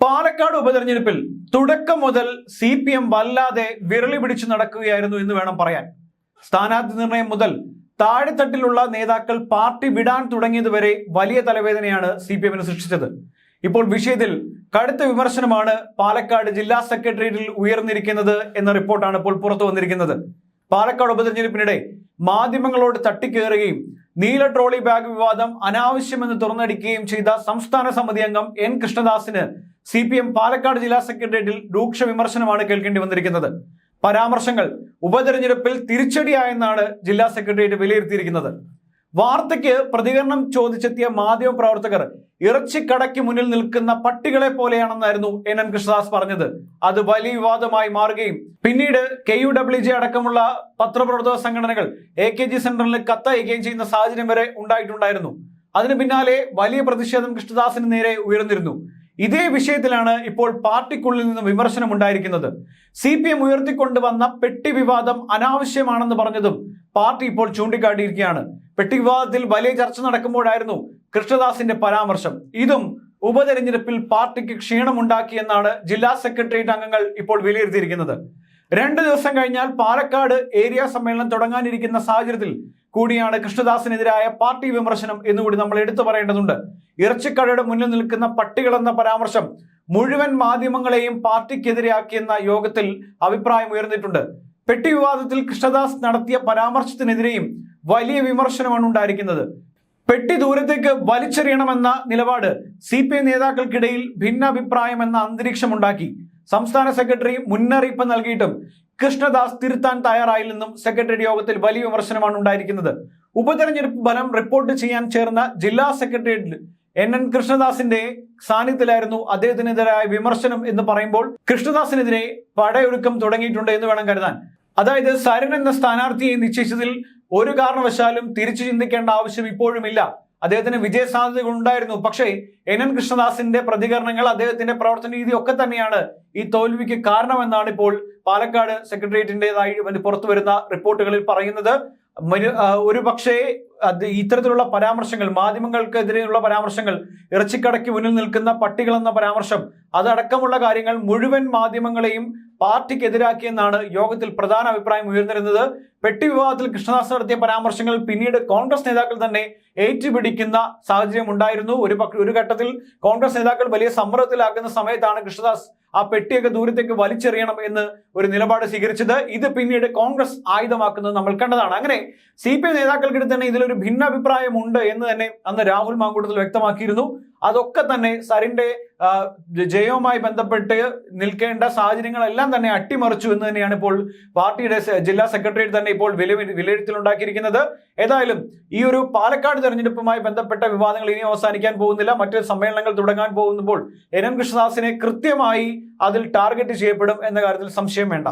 പാലക്കാട് ഉപതെരഞ്ഞെടുപ്പിൽ തുടക്കം മുതൽ സി പി എം വല്ലാതെ വിരളി പിടിച്ച് നടക്കുകയായിരുന്നു എന്ന് വേണം പറയാൻ. സ്ഥാനാർത്ഥി നിർണയം മുതൽ താഴെത്തട്ടിലുള്ള നേതാക്കൾ പാർട്ടി വിടാൻ തുടങ്ങിയതുവരെ വലിയ തലവേദനയാണ് സി പി എമ്മിന് സൃഷ്ടിച്ചത്. ഇപ്പോൾ വിഷയത്തിൽ കടുത്ത വിമർശനമാണ് പാലക്കാട് ജില്ലാ സെക്രട്ടേറിയറ്റിൽ ഉയർന്നിരിക്കുന്നത് എന്ന റിപ്പോർട്ടാണ് ഇപ്പോൾ പുറത്തു വന്നിരിക്കുന്നത്. പാലക്കാട് ഉപതെരഞ്ഞെടുപ്പിനിടെ മാധ്യമങ്ങളോട് തട്ടിക്കേറുകയും നീല ട്രോളി ബാഗ് വിവാദം അനാവശ്യമെന്ന് തുറന്നടിക്കുകയും ചെയ്ത സംസ്ഥാന സമിതി അംഗം എൻ കൃഷ്ണദാസിന് സി പി എം പാലക്കാട് ജില്ലാ സെക്രട്ടേറിയറ്റിൽ രൂക്ഷ വിമർശനമാണ് കേൾക്കേണ്ടി വന്നിരിക്കുന്നത്. പരാമർശങ്ങൾ ഉപതെരഞ്ഞെടുപ്പിൽ തിരിച്ചടിയായെന്നാണ് ജില്ലാ സെക്രട്ടേറിയറ്റ് വിലയിരുത്തിയിരിക്കുന്നത്. വാർത്തയ്ക്ക് പ്രതികരണം ചോദിച്ചെത്തിയ മാധ്യമ പ്രവർത്തകർ ഇറച്ചിക്കടയ്ക്ക് മുന്നിൽ നിൽക്കുന്ന പട്ടികളെ പോലെയാണെന്നായിരുന്നു എൻ. എൻ. കൃഷ്ണദാസ് പറഞ്ഞത്. അത് വലിയ വിവാദമായി മാറുകയും പിന്നീട് കെ യു ഡബ്ല്യു ജെ അടക്കമുള്ള പത്രപ്രവർത്തക സംഘടനകൾ എ കെ ജി സെന്ററിൽ കത്തയക്കുകയും ചെയ്യുന്ന സാഹചര്യം വരെ ഉണ്ടായിട്ടുണ്ടായിരുന്നു. അതിന് പിന്നാലെ വലിയ പ്രതിഷേധം കൃഷ്ണദാസിന് നേരെ ഉയർന്നിരുന്നു. ഇതേ വിഷയത്തിലാണ് ഇപ്പോൾ പാർട്ടിക്കുള്ളിൽ നിന്ന് വിമർശനം ഉണ്ടായിരിക്കുന്നത്. സി പി എം ഉയർത്തിക്കൊണ്ടുവന്ന പെട്ടി വിവാദം അനാവശ്യമാണെന്ന് പറഞ്ഞതും പാർട്ടി ഇപ്പോൾ ചൂണ്ടിക്കാട്ടിയിരിക്കുകയാണ്. പെട്ടി വിവാദത്തിൽ വലിയ ചർച്ച നടക്കുമ്പോഴായിരുന്നു കൃഷ്ണദാസിന്റെ പരാമർശം. ഇതും ഉപതെരഞ്ഞെടുപ്പിൽ പാർട്ടിക്ക് ക്ഷീണമുണ്ടാക്കിയെന്നാണ് ജില്ലാ സെക്രട്ടേറിയറ്റ് അംഗങ്ങൾ ഇപ്പോൾ വിലയിരുത്തിയിരിക്കുന്നത്. രണ്ട് ദിവസം കഴിഞ്ഞാൽ പാലക്കാട് ഏരിയ സമ്മേളനം തുടങ്ങാനിരിക്കുന്ന സാഹചര്യത്തിൽ കൂടിയാണ് കൃഷ്ണദാസിനെതിരായ പാർട്ടി വിമർശനം എന്നുകൂടി നമ്മൾ എടുത്തു പറയേണ്ടതുണ്ട്. ഇറച്ചിക്കടയുടെ മുന്നിൽ നിൽക്കുന്ന പട്ടികൾ എന്ന പരാമർശം മുഴുവൻ മാധ്യമങ്ങളെയും പാർട്ടിക്കെതിരെയാക്കിയെന്ന യോഗത്തിൽ അഭിപ്രായം ഉയർന്നിട്ടുണ്ട്. പെട്ടി വിവാദത്തിൽ കൃഷ്ണദാസ് നടത്തിയ പരാമർശത്തിനെതിരെയും വലിയ വിമർശനമാണ് ഉണ്ടായിരിക്കുന്നത്. പെട്ടി ദൂരത്തേക്ക് വലിച്ചെറിയണമെന്ന നിലപാട് സി പി ഐ നേതാക്കൾക്കിടയിൽ ഭിന്നാഭിപ്രായം എന്ന അന്തരീക്ഷമുണ്ടാക്കി. സംസ്ഥാന സെക്രട്ടറി മുന്നറിയിപ്പ് നൽകിയിട്ടും കൃഷ്ണദാസ് തിരുത്താൻ തയ്യാറായില്ലെന്നും സെക്രട്ടറി യോഗത്തിൽ വലിയ വിമർശനമാണ് ഉണ്ടായിരിക്കുന്നത്. ഉപതെരഞ്ഞെടുപ്പ് ഫലം റിപ്പോർട്ട് ചെയ്യാൻ ചേർന്ന ജില്ലാ സെക്രട്ടേറിയറ്റിൽ എൻ എൻ കൃഷ്ണദാസിന്റെ സാന്നിധ്യത്തിലായിരുന്നു അദ്ദേഹത്തിനെതിരായ വിമർശനം എന്ന് പറയുമ്പോൾ കൃഷ്ണദാസിനെതിരെ പടയൊരുക്കം തുടങ്ങിയിട്ടുണ്ട് എന്ന് വേണം കരുതാൻ. അതായത് സരൺ എന്ന സ്ഥാനാർത്ഥിയെ നിശ്ചയിച്ചതിൽ ഒരു കാരണവശാലും തിരിച്ചു ചിന്തിക്കേണ്ട ആവശ്യം ഇപ്പോഴുമില്ല. അദ്ദേഹത്തിന് വിജയ സാധ്യതകൾ ഉണ്ടായിരുന്നു. പക്ഷേ എൻ. എൻ. കൃഷ്ണദാസിന്റെ പ്രതികരണങ്ങൾ അദ്ദേഹത്തിന്റെ പ്രവർത്തന രീതി ഒക്കെ തന്നെയാണ് ഈ തോൽവിക്ക് കാരണമെന്നാണ് ഇപ്പോൾ പാലക്കാട് സെക്രട്ടേറിയറ്റിന്റേതായി പുറത്തു വരുന്ന റിപ്പോർട്ടുകളിൽ പറയുന്നത്. ഒരു പക്ഷേ ഇത്തരത്തിലുള്ള പരാമർശങ്ങൾ മാധ്യമങ്ങൾക്കെതിരെയുള്ള പരാമർശങ്ങൾ ഇറച്ചിക്കടയ്ക്ക് മുന്നിൽ നിൽക്കുന്ന പട്ടികൾ എന്ന പരാമർശം അതടക്കമുള്ള കാര്യങ്ങൾ മുഴുവൻ മാധ്യമങ്ങളെയും പാർട്ടിക്കെതിരാക്കിയെന്നാണ് യോഗത്തിൽ പ്രധാന അഭിപ്രായം ഉയർന്നിരുന്നത്. പെട്ടി വിവാദത്തിൽ കൃഷ്ണദാസ് നടത്തിയ പരാമർശങ്ങൾ പിന്നീട് കോൺഗ്രസ് നേതാക്കൾ തന്നെ ഏറ്റുപിടിക്കുന്ന സാഹചര്യം ഉണ്ടായിരുന്നു. ഒരു ഒരു ഘട്ടത്തിൽ കോൺഗ്രസ് നേതാക്കൾ വലിയ സമ്മർദ്ദത്തിലാക്കുന്ന സമയത്താണ് കൃഷ്ണദാസ് ആ പെട്ടിയൊക്കെ ദൂരത്തേക്ക് വലിച്ചെറിയണം എന്ന് ഒരു നിലപാട് സ്വീകരിച്ചത്. ഇത് പിന്നീട് കോൺഗ്രസ് ആയുധമാക്കുന്നത് നമ്മൾ കണ്ടതാണ്. അങ്ങനെ സി പി ഐ നേതാക്കൾക്കിടെ തന്നെ ഇതിലൊരു ഭിന്നാഭിപ്രായമുണ്ട് എന്ന് തന്നെ അന്ന് രാഹുൽ മാങ്കൂട്ടത്തിൽ വ്യക്തമാക്കിയിരുന്നു. അതൊക്കെ തന്നെ സരിന്റെ ജയവുമായി ബന്ധപ്പെട്ട് നിൽക്കേണ്ട സാഹചര്യങ്ങളെല്ലാം തന്നെ അട്ടിമറിച്ചു എന്ന് തന്നെയാണ് ഇപ്പോൾ പാർട്ടിയുടെ ജില്ലാ സെക്രട്ടറിയേറ്റ് തന്നെ ഇപ്പോൾ വില വിലയിരുത്തലുണ്ടാക്കിയിരിക്കുന്നത്. ഏതായാലും ഈ ഒരു പാലക്കാട് തെരഞ്ഞെടുപ്പുമായി ബന്ധപ്പെട്ട വിവാദങ്ങൾ ഇനി അവസാനിക്കാൻ പോകുന്നില്ല. മറ്റു സമ്മേളനങ്ങൾ തുടങ്ങാൻ പോകുമ്പോൾ എൻ. എൻ. കൃഷ്ണദാസിനെ കൃത്യമായി അതിൽ ടാർഗറ്റ് ചെയ്യപ്പെടും എന്ന കാര്യത്തിൽ സംശയം വേണ്ട.